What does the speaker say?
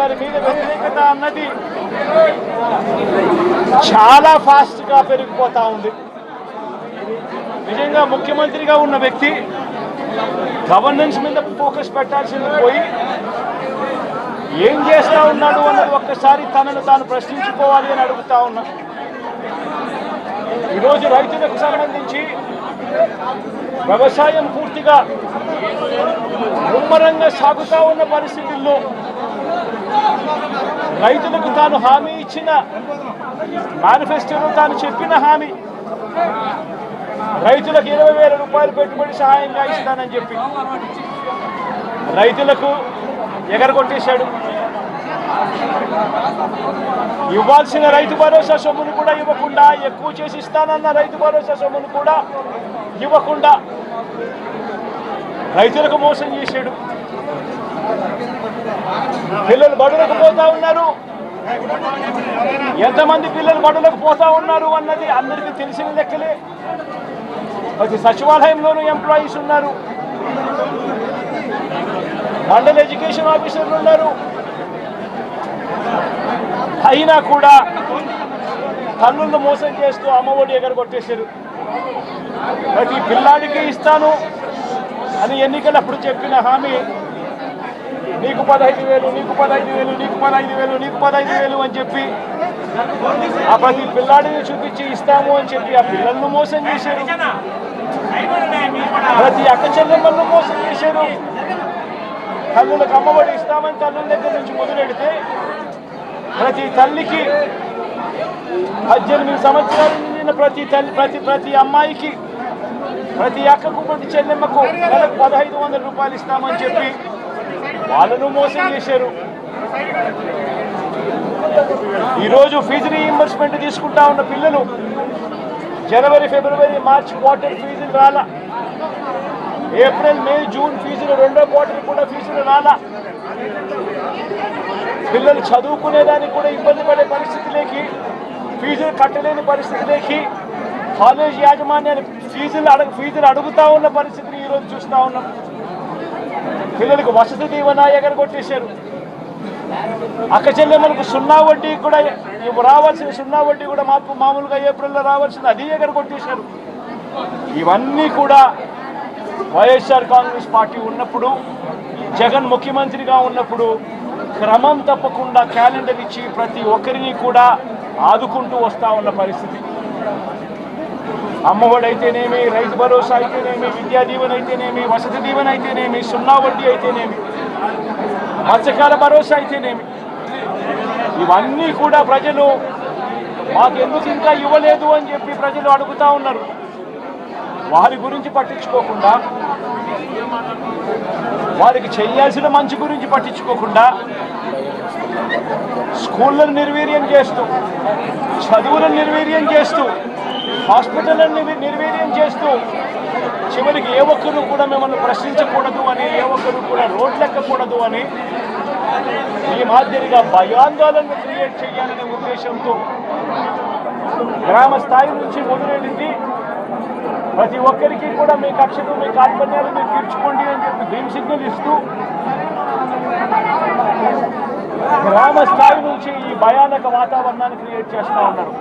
గారి మీద వ్యతిరేకత అన్నది చాలా ఫాస్ట్గా పెరిగిపోతూ ఉంది. నిజంగా ముఖ్యమంత్రిగా ఉన్న వ్యక్తి గవర్నెన్స్ మీద ఫోకస్ పెట్టాల్సింది పోయి ఏం చేస్తా ఉన్నాడు అన్నది ఒక్కసారి తనను తాను ప్రశ్నించుకోవాలి అని అడుగుతా ఉన్నా. ఈరోజు రైతులకు సంబంధించి వ్యవసాయం పూర్తిగా ముమ్మరంగా సాగుతా ఉన్న పరిస్థితుల్లో రైతులకు తాను హామీ ఇచ్చిన మేనిఫెస్టోలో తాను చెప్పిన హామీ. రైతులకు ఇరవై వేల రూపాయలు పెట్టుబడి సహాయంగా ఇస్తానని చెప్పి. రైతులకు ఎగరగొట్టేశాడు. ఇవ్వాల్సిన రైతు భరోసా సొమ్మును కూడా ఇవ్వకుండా ఎక్కువ చేసి ఇస్తానన్న రైతు భరోసా సొమ్మును కూడా ఇవ్వకుండా రైతులకు మోసం చేశాడు. పిల్లలు బడులకు పోతా ఉన్నారు. ఎంతమంది పిల్లలు బడులకు పోతా ఉన్నారు అన్నది అందరికీ తెలిసిన లెక్కలే. ప్రతి సచివాలయంలోనూ ఎంప్లాయీస్ ఉన్నారు. మండల ఎడ్యుకేషన్ ఆఫీసర్లు ఉన్నారు. అయినా కూడా తల్లులను మోసం చేస్తూ అమ్మఒడి ఎగర కొట్టేశారు ప్రతి పిల్లాడికి ఇస్తాను అని ఎన్నికలప్పుడు చెప్పిన హామీ నీకు పదహైదు వేలు నీకు పదహైదు వేలు నీకు పదహైదు వేలు నీకు పదహైదు వేలు అని చెప్పి ఆ ప్రతి పిల్లాడిని చూపించి ఇస్తాము అని చెప్పి ఆ పిల్లలను మోసం చేశారు. ప్రతి అక్క చెల్లెమ్మలను మోసం చేశారు. తల్లులకు అమ్మఒడి ఇస్తామని తల్లుల దగ్గర నుంచి మొదలెడితే ప్రతి తల్లికి పద్దెనిమిది సంవత్సరాలు నిండిన ప్రతి తల్లి ప్రతి ప్రతి అమ్మాయికి ప్రతి అక్కకు ప్రతి చెల్లెమ్మకు పదహైదు వందల రూపాయలు ఇస్తామని చెప్పి వాళ్ళను మోసం చేశారు. ఈరోజు ఫీజు రీఇంబర్స్మెంట్ తీసుకుంటా ఉన్న పిల్లలు జనవరి ఫిబ్రవరి మార్చ్ క్వార్టర్ ఫీజులు రాలా. ఏప్రిల్ మే జూన్ ఫీజులు రెండో క్వార్టర్ కూడా ఫీజులు రాలా. పిల్లలు చదువుకునేదానికి కూడా ఇబ్బంది పడే పరిస్థితిలోకి ఫీజులు కట్టలేని పరిస్థితిలోకి కాలేజ్ యాజమాన్యాన్ని ఫీజులు అడగ ఫీజులు అడుగుతా ఉన్న పరిస్థితిని ఈరోజు చూస్తూ ఉన్నాం. పిల్లలకు వసతి దీవెన ఎగరగొట్టేశారు. అక్క చెల్లెమ్మలకు సున్నా వడ్డీ కూడా రావాల్సిన సున్నా వడ్డీ కూడా మాకు మామూలుగా ఏప్రిల్లో రావాల్సింది అది ఎగరగొట్టేశారు. ఇవన్నీ కూడా వైఎస్ఆర్ కాంగ్రెస్ పార్టీ ఉన్నప్పుడు జగన్ ముఖ్యమంత్రిగా ఉన్నప్పుడు క్రమం తప్పకుండా క్యాలెండర్ ఇచ్చి ప్రతి ఒక్కరిని కూడా ఆదుకుంటూ వస్తా ఉన్న పరిస్థితి. అమ్మఒడి అయితేనేమి రైతు భరోసా అయితేనేమి విద్యా దీవెన అయితేనేమి వసతి దీవెన అయితేనేమి సున్నా వడ్డీ అయితేనేమి మత్స్యకాల భరోసా అయితేనేమి. ఇవన్నీ కూడా ప్రజలు మాకు ఎందుకు ఇంకా ఇవ్వలేదు అని చెప్పి ప్రజలు అడుగుతా ఉన్నారు. వారి గురించి పట్టించుకోకుండా వారికి చేయాల్సిన మంచి గురించి పట్టించుకోకుండా స్కూళ్ళను నిర్వీర్యం చేస్తూ చదువులను నిర్వీర్యం చేస్తూ హాస్పిటల్ని నిర్వీర్యం చేస్తూ చివరికి ఏ ఒక్కరు కూడా మిమ్మల్ని ప్రశ్నించకూడదు అని ఏ ఒక్కరు కూడా రోడ్లెక్కకూడదు అని ఈ మాదిరిగా భయాందోళన క్రియేట్ చేయాలనే ఉద్దేశంతో గ్రామ స్థాయి నుంచి మొదలైనది ప్రతి ఒక్కరికి కూడా మీ కక్షలు మీ కార్పణ్యాలు మీరు తీర్చుకోండి అని చెప్పి గ్రీన్ సిగ్నల్ ఇస్తూ గ్రామ స్థాయి నుంచి ఈ భయానక వాతావరణాన్ని క్రియేట్ చేస్తూ ఉన్నారు.